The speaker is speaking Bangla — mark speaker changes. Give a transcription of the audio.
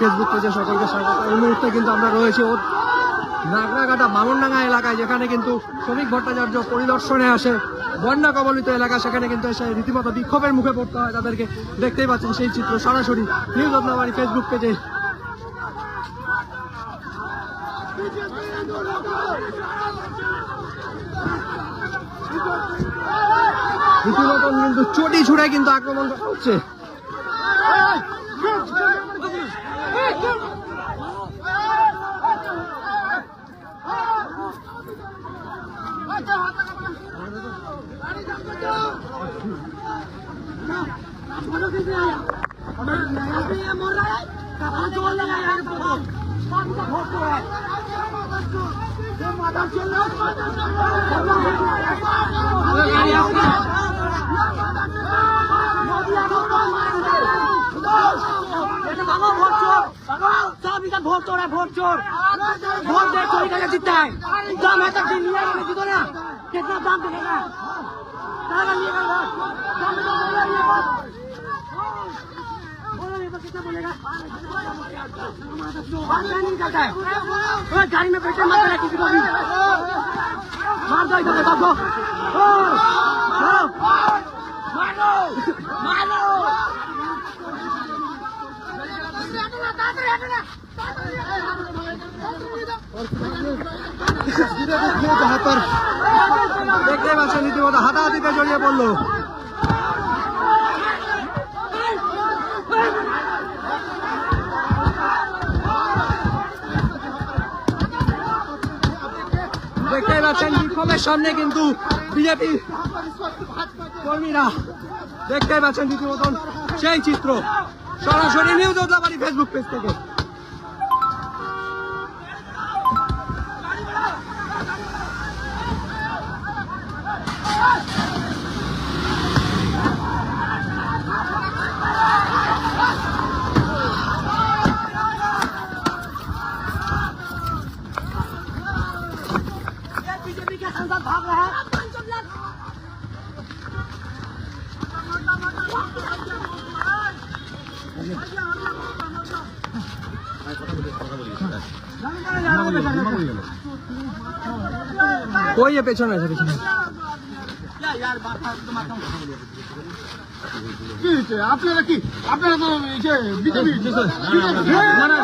Speaker 1: ফেসবুক পেজে সকলকে স্বাগত। এই মুহূর্তে কিন্তু আমরা রয়েছি ও নাগরাঘাটা বামনডাঙ্গা এলাকায়, যেখানে কিন্তু শ্রমিক ভট্টাচার্য পরিদর্শনে আসে। বন্যা কবলিত এলাকা, সেখানে কিন্তু এসে রীতিমতো বিক্ষোভের মুখে পড়তে হয় তাদেরকে। দেখতেই পাচ্ছেন সেই চিত্র সরাসরি নিউজ রত্নাবাড়ি ফেসবুক পেজে। রীতিমতন কিন্তু চটি ছুড়ে কিন্তু আক্রমণ করা হচ্ছে
Speaker 2: सब इनका भोट तोड़ा भोट चोर भोट दे चोरी करके जीतता है दाम है तक दिन जीतो ना कितना दाम देगा गाड़ी में बैठे मत देना किसी को भी मार दो इधर सबको मारो
Speaker 1: হাতার দেখতে পাচ্ছেন রীতিমতো হাতাহাতিতে জড়িয়ে পড়ল। দেখতেই পাচ্ছেন, বিক্ষোভের সামনে কিন্তু বিজেপি কর্মীরা দেখতেই পাচ্ছেন, রীতিমতন সেই চিত্র। সরাসরি নিউজ ওদলাবাড়ি ফেসবুক পেজ থেকে
Speaker 2: बीजेपी के सांसद भाग रहे हैं
Speaker 1: ওই পেছনে আছে পেছনে
Speaker 3: আপনারা কি? আপনারা তো বিজেপি
Speaker 2: না